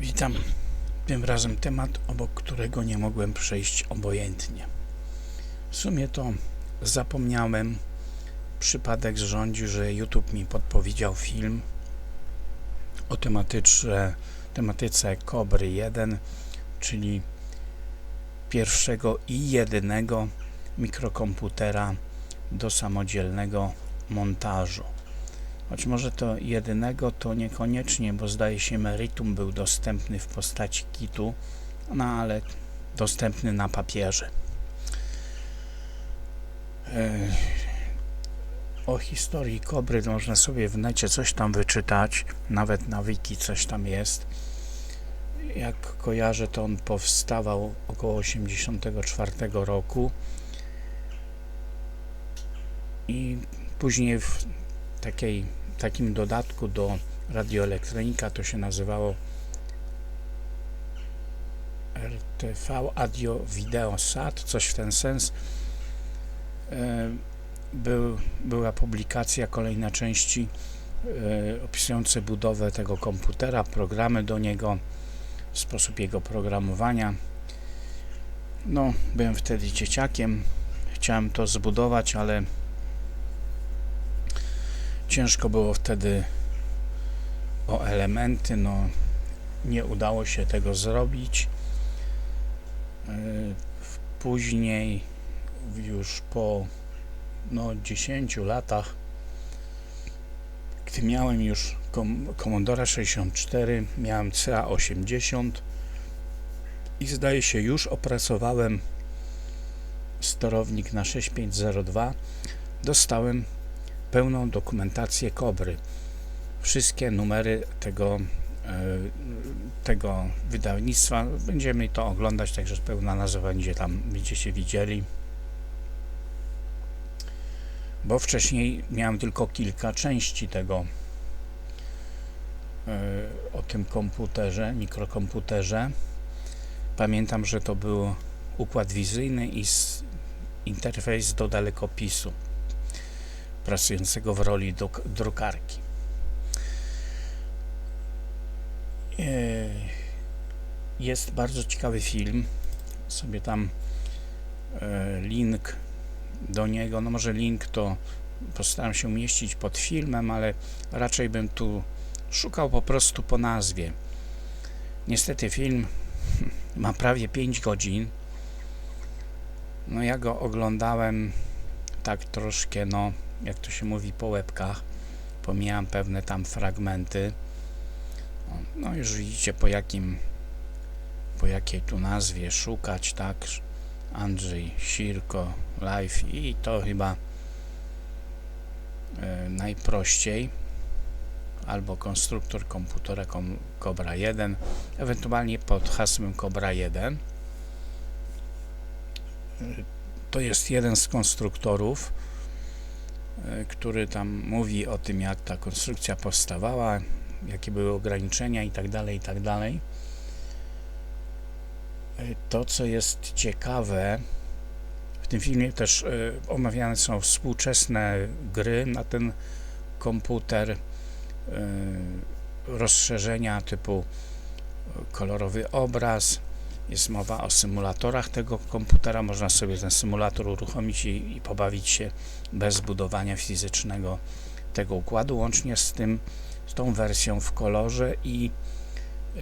Witam. Tym razem temat, obok którego nie mogłem przejść obojętnie. W sumie to zapomniałem. Przypadek zrządził, że YouTube mi podpowiedział film o tematyce, tematyce Kobry 1, czyli pierwszego i jedynego mikrokomputera do samodzielnego montażu. Choć może to jedynego to niekoniecznie, bo zdaje się Meritum był dostępny w postaci kitu, no ale dostępny na papierze. O historii Kobry można sobie w necie coś tam wyczytać, nawet na wiki coś tam jest. Jak kojarzę, to on powstawał około 84 roku i później w takiej, takim dodatku do radioelektronika to się nazywało RTV Audio Video Sat, coś w ten sens. E, był, była publikacja kolejna części e, opisujące budowę tego komputera, programy do niego, sposób jego programowania. No, byłem wtedy dzieciakiem, chciałem to zbudować, ale Ciężko było wtedy o elementy, no nie udało się tego zrobić. E, później, już po no, 10 latach, gdy miałem już Commodore 64, miałem CA80 i zdaje się już opracowałem sterownik na 6502, dostałem pełną dokumentację Kobry. Wszystkie numery tego, e, tego wydawnictwa. Będziemy to oglądać, także pełna nazwa będzie tam, będziecie widzieli. Bo wcześniej miałem tylko kilka części tego e, o tym komputerze, mikrokomputerze. Pamiętam, że to był układ wizyjny i interfejs do dalekopisu pracującego w roli drukarki. E, jest bardzo ciekawy film. Sobie tam e, link do niego, no może link to postaram się umieścić pod filmem, ale raczej bym tu szukał po prostu po nazwie. Niestety film ma prawie 5 godzin. No ja go oglądałem tak troszkę, no jak to się mówi, po łebkach. Pomijam pewne tam fragmenty. No już widzicie po jakim po jakiej tu nazwie szukać, tak? Andrzej Sirko Live i to chyba e, najprościej albo konstruktor komputera Cobra 1 ewentualnie pod hasłem Cobra 1 e, to jest jeden z konstruktorów który tam mówi o tym, jak ta konstrukcja powstawała, jakie były ograniczenia itd., tak itd. Tak e, to, co jest ciekawe, w tym filmie też e, omawiane są współczesne gry na ten komputer, rozszerzenia typu kolorowy obraz, jest mowa o symulatorach tego komputera. Można sobie ten symulator uruchomić i, i pobawić się bez budowania fizycznego tego układu, łącznie z tym, z tą wersją w kolorze i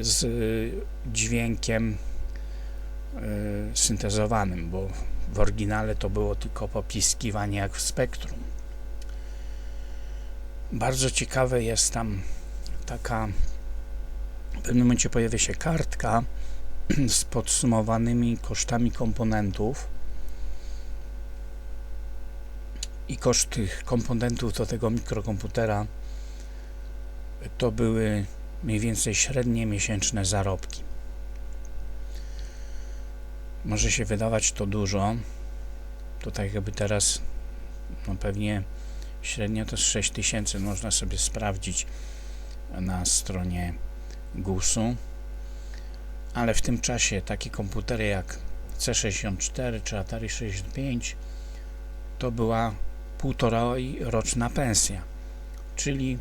z dźwiękiem y, syntezowanym, bo w oryginale to było tylko popiskiwanie jak w spektrum. Bardzo ciekawe jest tam taka w pewnym momencie pojawia się kartka z podsumowanymi kosztami komponentów i koszt tych komponentów do tego mikrokomputera to były mniej więcej średnie miesięczne zarobki. Może się wydawać to dużo. Tutaj jakby teraz no pewnie średnio to jest 6000 można sobie sprawdzić na stronie GUS-u ale w tym czasie takie komputery jak C64 czy Atari 65 to była półtora roczna pensja, czyli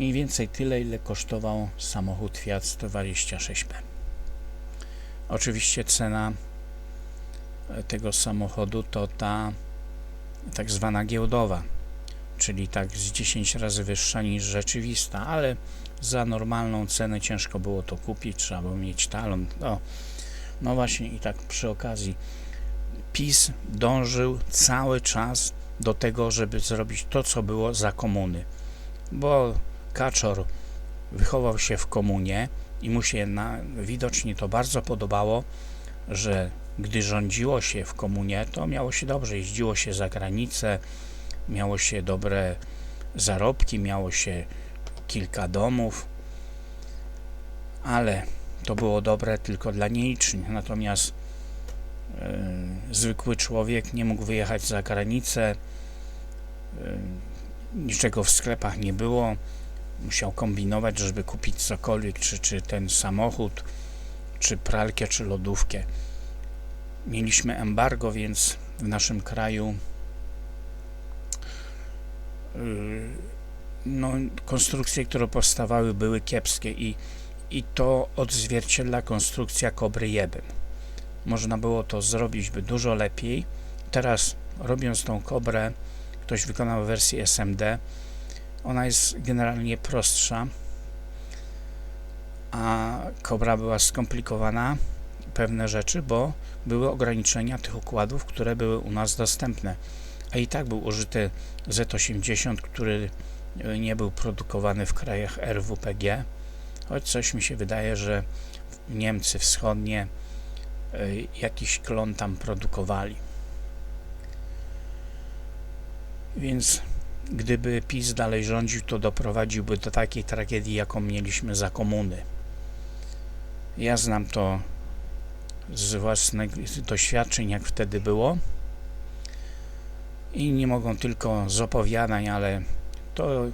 Mniej więcej tyle, ile kosztował samochód Fiat 126P. Oczywiście cena e, tego samochodu to ta tak zwana giełdowa, czyli tak z 10 razy wyższa niż rzeczywista, ale za normalną cenę ciężko było to kupić, trzeba było mieć talon. No, no właśnie i tak przy okazji. PiS dążył cały czas do tego, żeby zrobić to, co było za komuny, bo Kaczor wychował się w komunie i mu się na, widocznie to bardzo podobało, że gdy rządziło się w komunie, to miało się dobrze, jeździło się za granicę, miało się dobre zarobki, miało się kilka domów, ale to było dobre tylko dla nielicznych, natomiast yy, zwykły człowiek nie mógł wyjechać za granicę, yy, niczego w sklepach nie było, musiał kombinować, żeby kupić cokolwiek, czy, czy ten samochód, czy pralkę, czy lodówkę. Mieliśmy embargo, więc w naszym kraju yy, no, konstrukcje, które powstawały, były kiepskie i, i to odzwierciedla konstrukcja Kobry 1. Można było to zrobić by dużo lepiej. Teraz, robiąc tą Kobrę, ktoś wykonał wersję SMD, ona jest generalnie prostsza, a Kobra była skomplikowana, pewne rzeczy, bo były ograniczenia tych układów, które były u nas dostępne. A i tak był użyty Z80, który nie był produkowany w krajach RWPG, choć coś mi się wydaje, że Niemcy wschodnie y, jakiś klon tam produkowali. Więc gdyby PiS dalej rządził, to doprowadziłby do takiej tragedii, jaką mieliśmy za komuny. Ja znam to z własnych doświadczeń, jak wtedy było. I nie mogą tylko z opowiadań, ale to,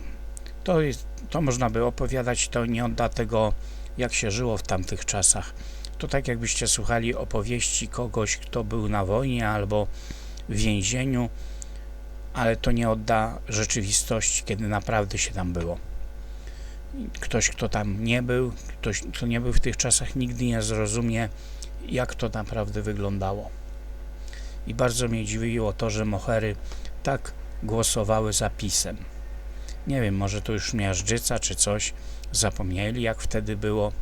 to, jest, to można by opowiadać, to nie odda tego, jak się żyło w tamtych czasach. To tak jakbyście słuchali opowieści kogoś, kto był na wojnie albo w więzieniu, ale to nie odda rzeczywistości, kiedy naprawdę się tam było. Ktoś, kto tam nie był, ktoś, kto nie był w tych czasach, nigdy nie zrozumie, jak to naprawdę wyglądało. I bardzo mnie dziwiło to, że mohery tak głosowały za pisem. Nie wiem, może to już miażdżyca czy coś, zapomnieli jak wtedy było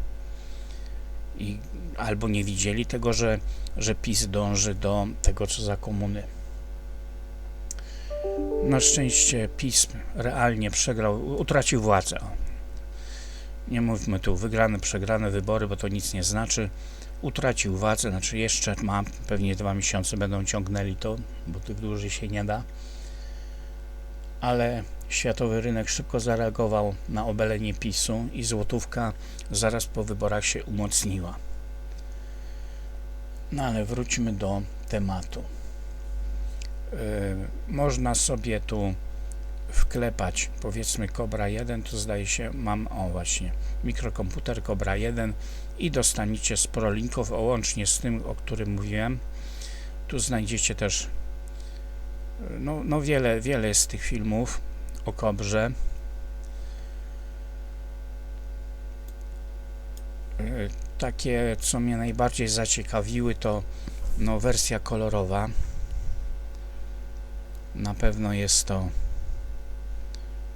i albo nie widzieli tego, że, że PiS dąży do tego, co za komuny. Na szczęście PiS realnie przegrał, utracił władzę. Nie mówmy tu wygrane, przegrane wybory, bo to nic nie znaczy. Utracił władzę, znaczy jeszcze ma, pewnie dwa miesiące będą ciągnęli to, bo tych dłużej się nie da. Ale światowy rynek szybko zareagował na obalenie PiSu i złotówka zaraz po wyborach się umocniła. No ale wróćmy do tematu. Yy, można sobie tu wklepać powiedzmy Cobra 1, to zdaje się mam, o właśnie, mikrokomputer Cobra 1 i dostaniecie sporo linków, o, łącznie z tym, o którym mówiłem. Tu znajdziecie też no, no wiele, wiele jest tych filmów o Kobrze. Yy, takie, co mnie najbardziej zaciekawiły, to no, wersja kolorowa. Na pewno jest to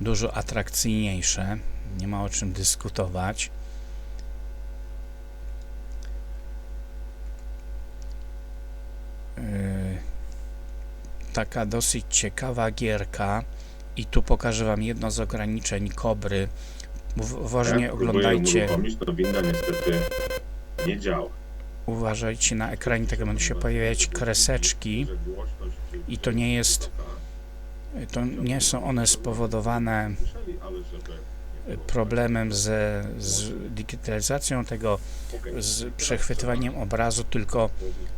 dużo atrakcyjniejsze, nie ma o czym dyskutować. Yy, taka dosyć ciekawa gierka i tu pokażę Wam jedno z ograniczeń Kobry. Uważnie Ja oglądajcie, uruchomić, to winda niestety nie działa. uważajcie na ekranie, tak będą się pojawiać kreseczki i to nie jest, to nie są one spowodowane Problemem ze, z digitalizacją tego, z przechwytywaniem obrazu, tylko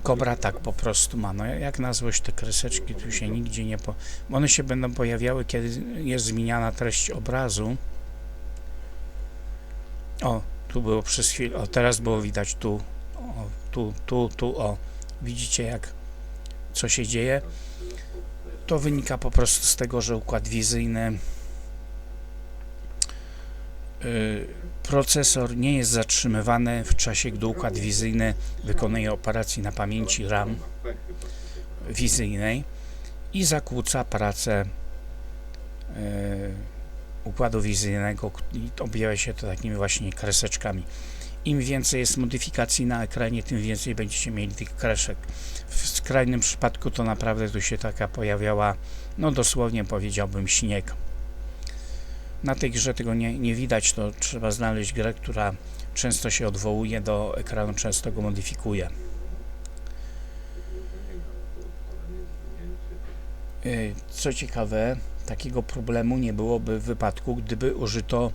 Kobra tak po prostu ma. No jak na złość te kreseczki tu się nigdzie nie po... One się będą pojawiały, kiedy jest zmieniana treść obrazu. O, tu było przez chwilę, o teraz było widać tu, o, tu, tu, tu, o. Widzicie jak, co się dzieje? To wynika po prostu z tego, że układ wizyjny procesor nie jest zatrzymywany w czasie, gdy układ wizyjny wykonuje operację na pamięci RAM wizyjnej i zakłóca pracę y, układu wizyjnego i objawia się to takimi właśnie kreseczkami. Im więcej jest modyfikacji na ekranie, tym więcej będziecie mieli tych kresek. W skrajnym przypadku to naprawdę tu się taka pojawiała, no dosłownie powiedziałbym śnieg. Na tej grze tego nie, nie widać, to trzeba znaleźć grę, która często się odwołuje do ekranu, często go modyfikuje. Y, Co ciekawe, takiego problemu nie byłoby w wypadku, gdyby użyto,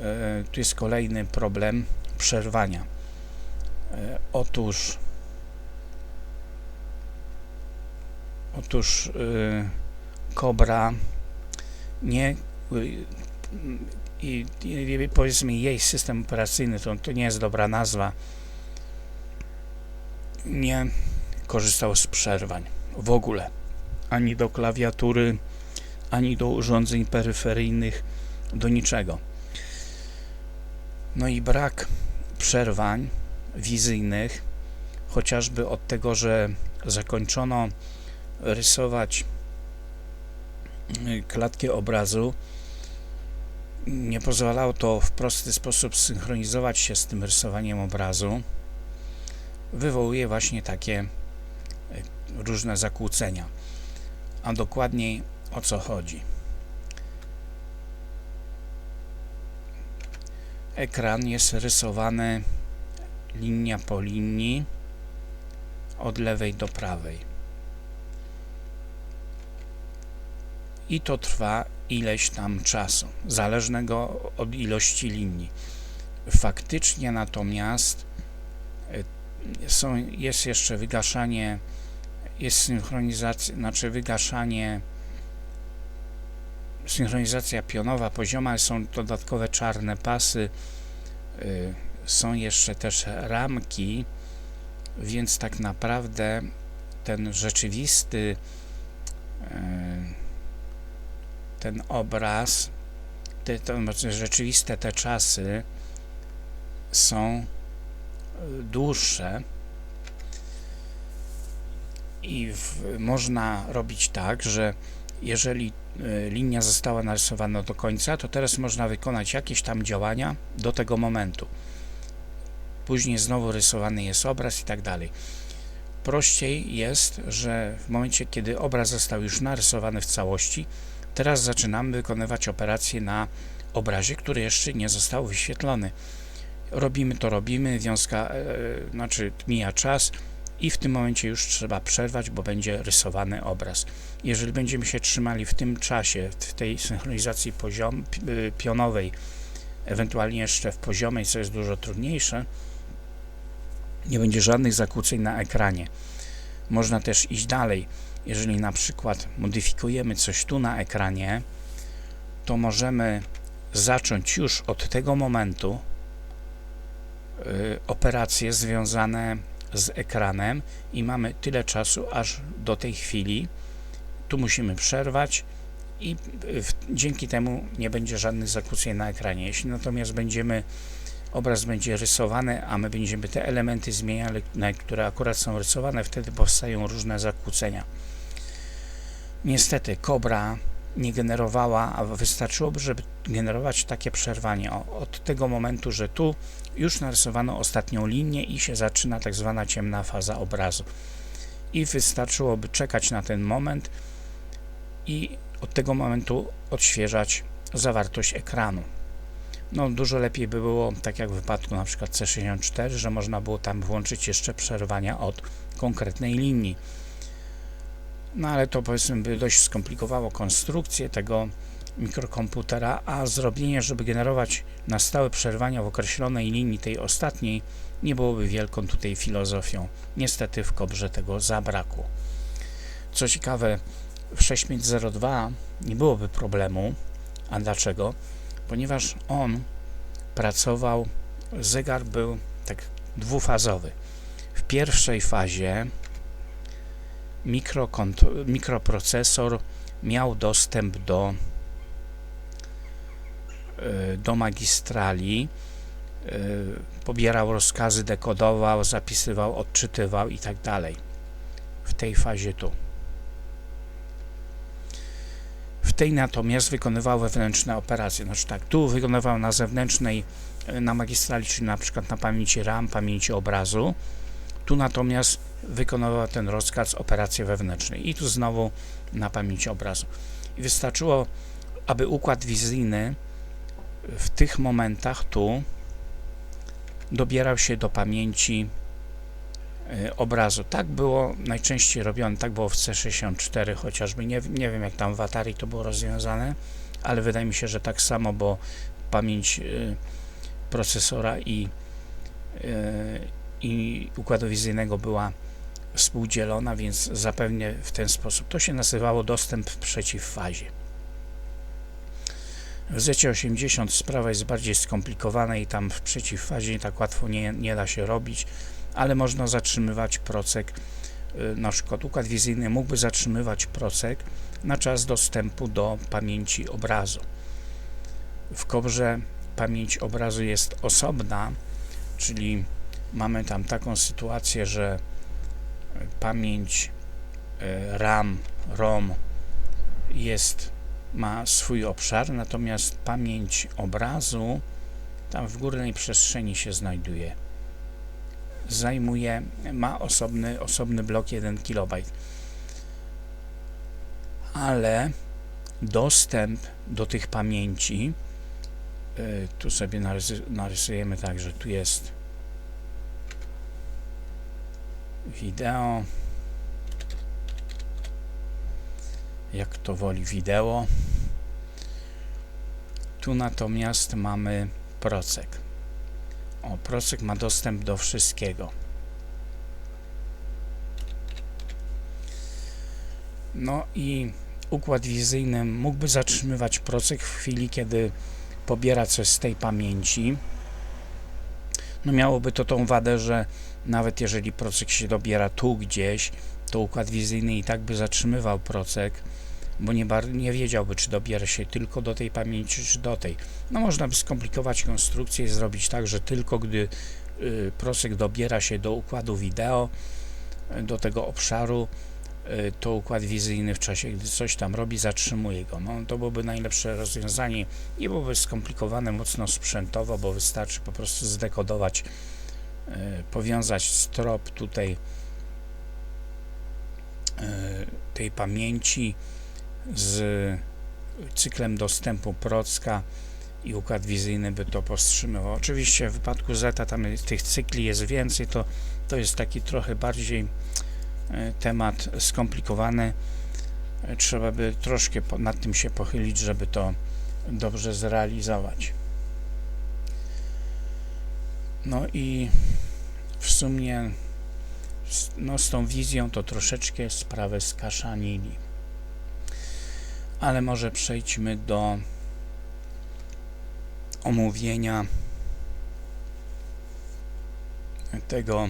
e, tu jest kolejny problem, przerwania. E, Otóż, otóż y, Cobra nie y, i, i powiedzmy jej system operacyjny, to, to nie jest dobra nazwa, nie korzystał z przerwań w ogóle, ani do klawiatury, ani do urządzeń peryferyjnych, do niczego. No i brak przerwań wizyjnych, chociażby od tego, że zakończono rysować y, klatkę obrazu, nie pozwalało to w prosty sposób synchronizować się z tym rysowaniem obrazu, wywołuje właśnie takie y, różne zakłócenia. A dokładniej o co chodzi. Ekran jest rysowany linia po linii od lewej do prawej. I to trwa ileś tam czasu, zależnego od ilości linii. Faktycznie natomiast y, są, jest jeszcze wygaszanie, jest synchronizacja, znaczy wygaszanie synchronizacja pionowa pozioma, są dodatkowe czarne pasy, y, są jeszcze też ramki, więc tak naprawdę ten rzeczywisty y, ten obraz, te, to znaczy rzeczywiste te czasy są y, dłuższe i w, można robić tak, że jeżeli y, linia została narysowana do końca, to teraz można wykonać jakieś tam działania do tego momentu. Później znowu rysowany jest obraz i tak dalej. Prościej jest, że w momencie, kiedy obraz został już narysowany w całości, teraz zaczynamy wykonywać operację na obrazie, który jeszcze nie został wyświetlony. Robimy to, robimy, wiązka, e, znaczy mija czas, i w tym momencie już trzeba przerwać, bo będzie rysowany obraz. Jeżeli będziemy się trzymali w tym czasie, w tej synchronizacji poziom, y, pionowej, ewentualnie jeszcze w poziomej, co jest dużo trudniejsze, nie będzie żadnych zakłóceń na ekranie. Można też iść dalej. Jeżeli na przykład modyfikujemy coś tu na ekranie, to możemy zacząć już od tego momentu y, operacje związane z ekranem i mamy tyle czasu, aż do tej chwili. Tu musimy przerwać i dzięki temu nie będzie żadnych zakłóceń na ekranie. Jeśli natomiast będziemy obraz będzie rysowany, a my będziemy te elementy zmieniali, które akurat są rysowane, wtedy powstają różne zakłócenia. Niestety Cobra nie generowała, a wystarczyłoby, żeby generować takie przerwanie od tego momentu, że tu już narysowano ostatnią linię i się zaczyna tak zwana ciemna faza obrazu. I wystarczyłoby czekać na ten moment i od tego momentu odświeżać zawartość ekranu. No, dużo lepiej by było, tak jak w wypadku na przykład C64, że można było tam włączyć jeszcze przerwania od konkretnej linii. No ale to powiedzmy by dość skomplikowało konstrukcję tego mikrokomputera, a zrobienie, żeby generować na stałe przerwania w określonej linii, tej ostatniej, nie byłoby wielką tutaj filozofią. Niestety w Kobrze tego zabrakło. Co ciekawe, w 6502 nie byłoby problemu. A dlaczego? Ponieważ on pracował, zegar był tak dwufazowy. W pierwszej fazie mikroprocesor miał dostęp do y, do magistrali, y, pobierał rozkazy, dekodował, zapisywał, odczytywał i tak dalej. W tej fazie tu. W tej natomiast wykonywał wewnętrzne operacje. Znaczy tak, tu wykonywał na zewnętrznej, y, na magistrali, czyli na przykład na pamięci RAM, pamięci obrazu. Tu natomiast wykonywał ten rozkaz operacje wewnętrznej. I tu znowu na pamięci obrazu. I wystarczyło, aby układ wizyjny w tych momentach tu dobierał się do pamięci obrazu. Tak było najczęściej robione, tak było w C64 chociażby. Nie, nie wiem jak tam w Atari to było rozwiązane, ale wydaje mi się, że tak samo, bo pamięć y, procesora i, y, i układu wizyjnego była współdzielona, więc zapewne w ten sposób. To się nazywało dostęp w przeciwfazie. W Z80 sprawa jest bardziej skomplikowana i tam w przeciwfazie tak łatwo nie, nie da się robić, ale można zatrzymywać procek. y, Na przykład układ wizyjny mógłby zatrzymywać procek na czas dostępu do pamięci obrazu. W kobrze pamięć obrazu jest osobna, czyli mamy tam taką sytuację, że pamięć y, RAM, ROM jest, ma swój obszar, natomiast pamięć obrazu tam w górnej przestrzeni się znajduje. Zajmuje, ma osobny, osobny blok 1 KB. Ale dostęp do tych pamięci, y, tu sobie narysujemy tak, że tu jest wideo, jak to woli wideo. Tu natomiast mamy procek. O, procek ma dostęp do wszystkiego. No i układ wizyjny mógłby zatrzymywać procek w chwili, kiedy pobiera coś z tej pamięci. No miałoby to tą wadę, że nawet jeżeli procek się dobiera tu gdzieś, to układ wizyjny i tak by zatrzymywał procek, bo nie, bar- nie wiedziałby, czy dobiera się tylko do tej pamięci, czy do tej. No można by skomplikować konstrukcję i zrobić tak, że tylko gdy y, procek dobiera się do układu wideo, y, do tego obszaru, y, to układ wizyjny w czasie, gdy coś tam robi, zatrzymuje go. No, to byłoby najlepsze rozwiązanie. Nie byłoby skomplikowane mocno sprzętowo, bo wystarczy po prostu zdekodować, y, powiązać strop tutaj tej pamięci z cyklem dostępu Procka i układ wizyjny by to powstrzymywał. Oczywiście w wypadku Zeta tam tych cykli jest więcej, to, to jest taki trochę bardziej e, temat skomplikowany. E, Trzeba by troszkę nad tym się pochylić, żeby to dobrze zrealizować. No i w sumie no, z tą wizją to troszeczkę sprawę skaszanili. Ale może przejdźmy do omówienia tego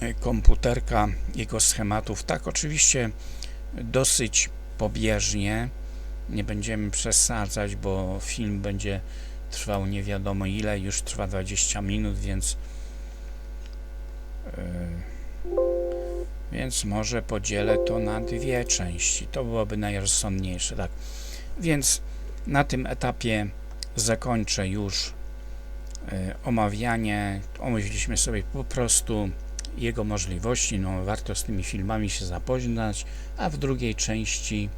e, komputerka, jego schematów. Tak, oczywiście dosyć pobieżnie. Nie będziemy przesadzać, bo film będzie trwał nie wiadomo ile, już trwa 20 minut, więc yy, więc może podzielę to na dwie części. To byłoby najrozsądniejsze, tak. Więc na tym etapie zakończę już e, omawianie. Omówiliśmy sobie po prostu jego możliwości. No, warto z tymi filmami się zapoznać, a w drugiej części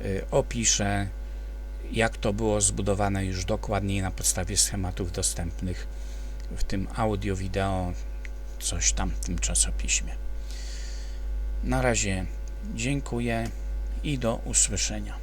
e, opiszę, jak to było zbudowane już dokładniej na podstawie schematów dostępnych w tym audio, wideo, coś tam w tym czasopiśmie. Na razie dziękuję i do usłyszenia.